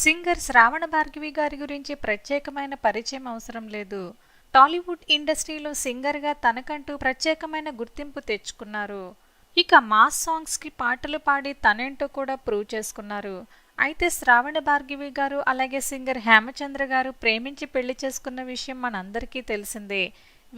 Singer శ్రావణ భార్గవి గారి గురించి ప్రత్యేకమైన పరిచయం అవసరం లేదు. టాలీవుడ్ ఇండస్ట్రీలో సింగర్గా తనకంటూ ప్రత్యేకమైన గుర్తింపు తెచ్చుకున్నారు. ఇక మాస్ సాంగ్స్కి పాటలు పాడి తనేంటో కూడా ప్రూవ్ చేసుకున్నారు. అయితే శ్రావణ భార్గవి గారు అలాగే సింగర్ హేమచంద్ర గారు ప్రేమించి పెళ్ళి చేసుకున్న విషయం మనందరికీ తెలిసిందే.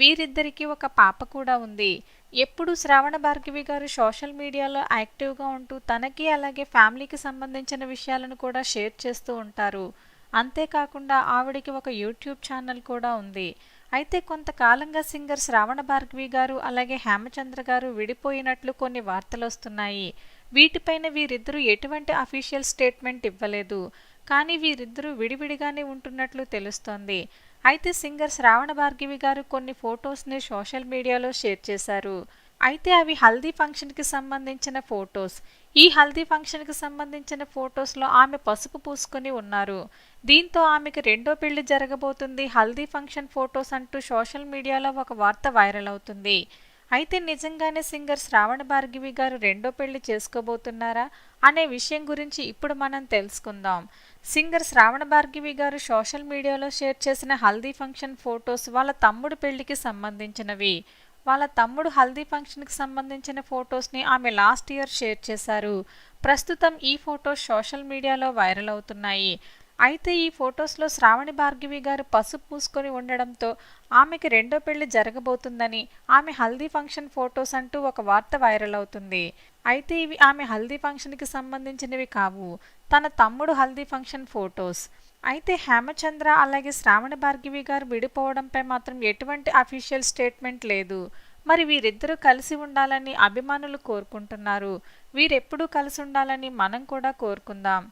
వీరిద్దరికీ ఒక పాప కూడా ఉంది. ఎప్పుడు శ్రావణ భార్గవి గారు సోషల్ మీడియాలో యాక్టివ్గా ఉంటూ తనకి అలాగే ఫ్యామిలీకి సంబంధించిన విషయాలను కూడా షేర్ చేస్తూ ఉంటారు. అంతేకాకుండా ఆవిడికి ఒక యూట్యూబ్ ఛానల్ కూడా ఉంది. అయితే కొంతకాలంగా సింగర్ శ్రావణ భార్గవి గారు అలాగే హేమచంద్ర గారు విడిపోయినట్లు కొన్ని వార్తలు వస్తున్నాయి వీటిపైన వీరిద్దరూ ఎటువంటి అఫీషియల్ స్టేట్మెంట్ ఇవ్వలేదు. కానీ వీరిద్దరూ విడివిడిగానే ఉంటున్నట్లు తెలుస్తోంది. అయితే సింగర్ శ్రావణ భార్గవి గారు కొన్ని ఫొటోస్ని సోషల్ మీడియాలో షేర్ చేశారు. అయితే అవి హల్దీ ఫంక్షన్కి సంబంధించిన ఫొటోస్. ఈ హల్దీ ఫంక్షన్కి సంబంధించిన ఫొటోస్లో ఆమె పసుపు పూసుకొని ఉన్నారు. దీంతో ఆమెకు రెండో పెళ్ళి జరగబోతుంది. హల్దీ ఫంక్షన్ ఫొటోస్ అంటూ సోషల్ మీడియాలో ఒక వార్త వైరల్ అవుతుంది. అయితే నిజంగానే సింగర్ శ్రావణ భార్గవి గారు రెండో పెళ్ళి చేసుకోబోతున్నారా అనే విషయం గురించి ఇప్పుడు మనం తెలుసుకుందాం. సింగర్ శ్రావణ భార్గవి గారు సోషల్ మీడియాలో షేర్ చేసిన హల్దీ ఫంక్షన్ ఫొటోస్ వాళ్ళ తమ్ముడు పెళ్ళికి సంబంధించినవి. వాళ్ళ తమ్ముడు హల్దీ ఫంక్షన్కి సంబంధించిన ఫొటోస్ని ఆమె లాస్ట్ ఇయర్ షేర్ చేశారు. ప్రస్తుతం ఈ ఫొటోస్ సోషల్ మీడియాలో వైరల్ అవుతున్నాయి. అయితే ఈ ఫొటోస్లో శ్రావణి భార్గవి గారు పసుపు పూసుకొని ఉండడంతో ఆమెకి రెండో పెళ్ళి జరగబోతుందని ఆమె హల్దీ ఫంక్షన్ ఫొటోస్ అంటూ ఒక వార్త వైరల్ అవుతుంది. అయితే ఇవి ఆమె హల్దీ ఫంక్షన్కి సంబంధించినవి కావు. తన తమ్ముడు హల్దీ ఫంక్షన్ ఫొటోస్. అయితే హేమచంద్ర అలాగే శ్రావణ భార్గవి గారు విడిపోవడంపై మాత్రం ఎటువంటి అఫీషియల్ స్టేట్మెంట్ లేదు. మరి వీరిద్దరూ కలిసి ఉండాలని అభిమానులు కోరుకుంటున్నారు. వీరెప్పుడూ కలిసి ఉండాలని మనం కూడా కోరుకుందాం.